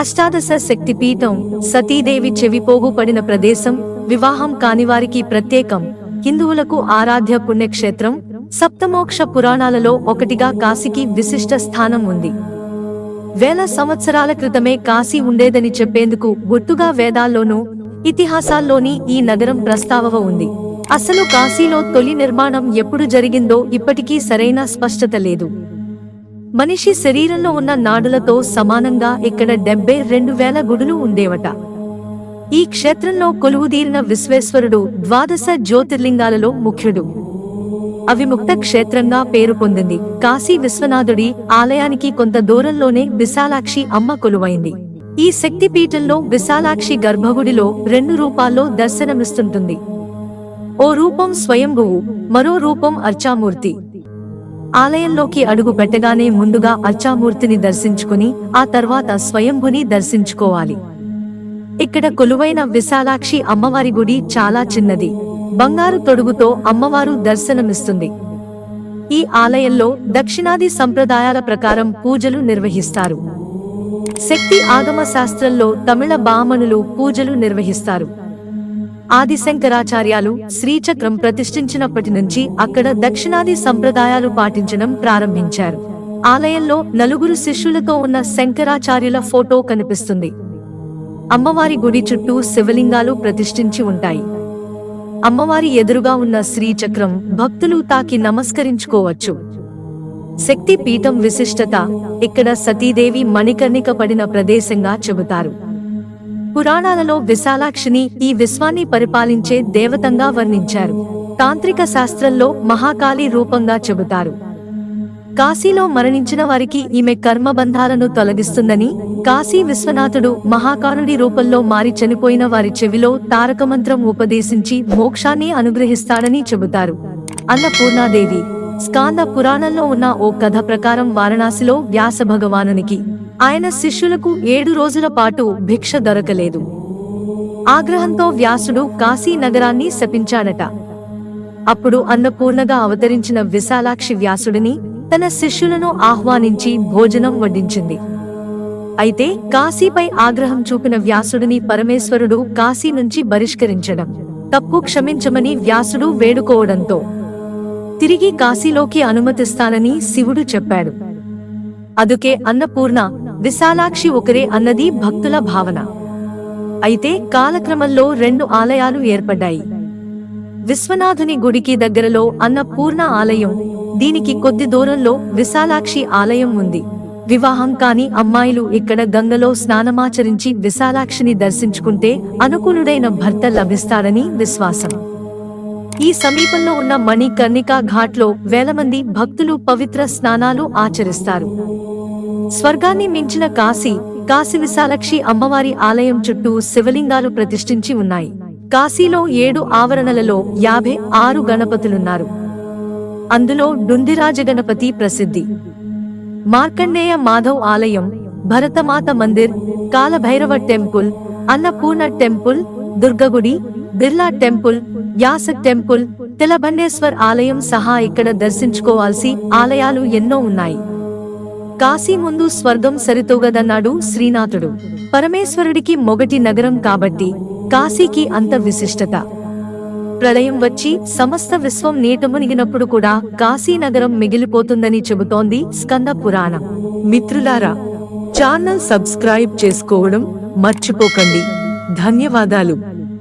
అష్టాదశ శక్తిపీఠం సతీదేవి చెవిపోగుపడిన ప్రదేశం వివాహం కానివారికి ప్రత్యేకం. హిందువులకు ఆరాధ్య పుణ్యక్షేత్రం సప్తమోక్ష పురాణాలలో ఒకటిగా కాశీకి విశిష్ట స్థానం ఉంది. వేల సంవత్సరాల క్రితమే కాశీ ఉండేదని చెప్పేందుకు గుర్తుగా వేదాల్లోనూ ఇతిహాసాల్లోని ఈ నగరం ప్రస్తావన ఉంది. అసలు కాశీలో తొలి నిర్మాణం ఎప్పుడు జరిగిందో ఇప్పటికీ సరైన స్పష్టత లేదు. మనిషి శరీరంలో ఉన్న నాడులతో సమానంగా ఇక్కడ డెబ్బై రెండు వేల గుడులు ఉండేవట. ఈ క్షేత్రంలో కొలువుదీరిన విశ్వేశ్వరుడు ద్వాదశ జ్యోతిర్లింగాలలో ముఖ్యుడు. అవిముక్త క్షేత్రంగా పేరు పొందింది. కాశీ విశ్వనాథుడి ఆలయానికి కొంత దూరంలోనే విశాలాక్షి అమ్మ కొలువైంది. ఈ శక్తిపీఠంలో విశాలాక్షి గర్భగుడిలో రెండు రూపాల్లో దర్శనమిస్తుంటుంది. ఓ రూపం స్వయంభువు మరో రూపం అర్చామూర్తి. ఆలయంలోకి అడుగు పెట్టగానే ముందుగా అచ్చామూర్తిని దర్శించుకుని ఆ తర్వాత స్వయంభుని దర్శించుకోవాలి. ఇక్కడ కొలువైన విశాలాక్షి అమ్మవారి గుడి చాలా చిన్నది. బంగారు తొడుగుతో అమ్మవారు దర్శనమిస్తుంది. ఈ ఆలయంలో దక్షిణాది సంప్రదాయాల ప్రకారం పూజలు నిర్వహిస్తారు. శక్తి ఆగమ శాస్త్రంలో తమిళ బామనులు పూజలు నిర్వహిస్తారు. ఆదిశంకరాచార్యాలు శ్రీచక్రం ప్రతిష్ఠించినప్పటి నుంచి అక్కడ దక్షిణాది సంప్రదాయాలు పాటించడం ప్రారంభించారు. ఆలయంలో నలుగురు శిష్యులతో ఉన్న శంకరాచార్యుల ఫోటో కనిపిస్తుంది. అమ్మవారి గుడి చుట్టూ శివలింగాలు ప్రతిష్ఠించి ఉంటాయి. అమ్మవారి ఎదురుగా ఉన్న శ్రీచక్రం భక్తులు తాకి నమస్కరించుకోవచ్చు. శక్తి పీఠం విశిష్టత ఇక్కడ సతీదేవి మణికర్ణిక పడిన ప్రదేశంగా చెబుతారు. పురాణాలలో విశాలాక్షిని ఈ విశ్వాన్ని పరిపాలించే దేవతంగా వర్ణించారు. తాంత్రిక శాస్త్రంలో మహాకాళి రూపంగా చెబుతారు. కాశీలో మరణించిన వారికి ఈమె కర్మబంధాలను తొలగిస్తుందని కాశీ విశ్వనాథుడు మహాకారుడి రూపంలో మారి చనిపోయిన వారి చెవిలో తారకమంత్రం ఉపదేశించి మోక్షాన్ని అనుగ్రహిస్తాడని చెబుతారు. అన్నపూర్ణాదేవి స్కాంద పురాణంలో ఉన్న ఓ కథ ప్రకారం వారణాసిలో వ్యాస భగవానునికి ఆయన శిష్యులకు ఏడు రోజుల పాటు భిక్ష దొరకలేదు. ఆగ్రహంతో వ్యాసుడు కాశీ నగరాన్ని శపించాడట. అప్పుడు అన్నపూర్ణగా అవతరించిన విశాలాక్షి వ్యాసుడిని తన శిష్యులను ఆహ్వానించి భోజనం వడ్డించింది. అయితే కాశీపై ఆగ్రహం చూపిన వ్యాసుడిని పరమేశ్వరుడు కాశీ నుంచి బహిష్కరించడం తప్పు క్షమించమని వ్యాసుడు వేడుకోవడంతో తిరిగి కాశీలోకి అనుమతిస్తానని శివుడు చెప్పాడు. అందుకే అన్నపూర్ణ విశాలాక్షి ఒకరే అన్నది భక్తుల భావన. అయితే కాలక్రమంలో రెండు ఆలయాలు ఏర్పడ్డాయి. విశ్వనాథుని గుడికి దగ్గరలో అన్నపూర్ణ ఆలయం దీనికి కొద్ది దూరంలో విశాలాక్షి ఆలయం ఉంది. వివాహం కాని అమ్మాయిలు ఇక్కడ గంగలో స్నానమాచరించి విశాలాక్షిని దర్శించుకుంటే అనుకూలుడైన భర్త లభిస్తారని విశ్వాసం. ఈ సమీపంలో ఉన్న మణికర్ణికా ఘాట్లో వేల మంది భక్తులు పవిత్ర స్నానాలు ఆచరిస్తారు. స్వర్గాన్ని మించిన కాశీ కాశీ విశాలక్షి అమ్మవారి ఆలయం చుట్టూ శివలింగాలు ప్రతిష్ఠించి ఉన్నాయి. కాశీలో ఏడు ఆవరణలలో యాభై ఆరు గణపతులున్నారు. అందులో డుందిరాజ గణపతి ప్రసిద్ధి. మార్కండేయ మాధవ్ ఆలయం Bharatmata Mandir Kalabhairava temple Annapurna temple Durgagudi Birla temple యాస టెంపుల్ తిలబండేశ్వర్ ఆలయం సహా ఇక్కడ దర్శించుకోవాల్సి ఆలయాలు ఎన్నో ఉన్నాయి. కాశీ ముందు స్వర్గం సరితూగదన్నాడు శ్రీనాథుడు. పరమేశ్వరుడికి మొగటి నగరం కాబట్టి కాశీకి అంత విశిష్టత. ప్రళయం వచ్చి సమస్త విశ్వం నీటమునిగినప్పుడు కూడా కాశీ నగరం మిగిలిపోతుందని చెబుతోంది స్కంద పురాణం. మిత్రులారా ఛానల్ సబ్స్క్రైబ్ చేసుకోవడం మర్చిపోకండి. ధన్యవాదాలు.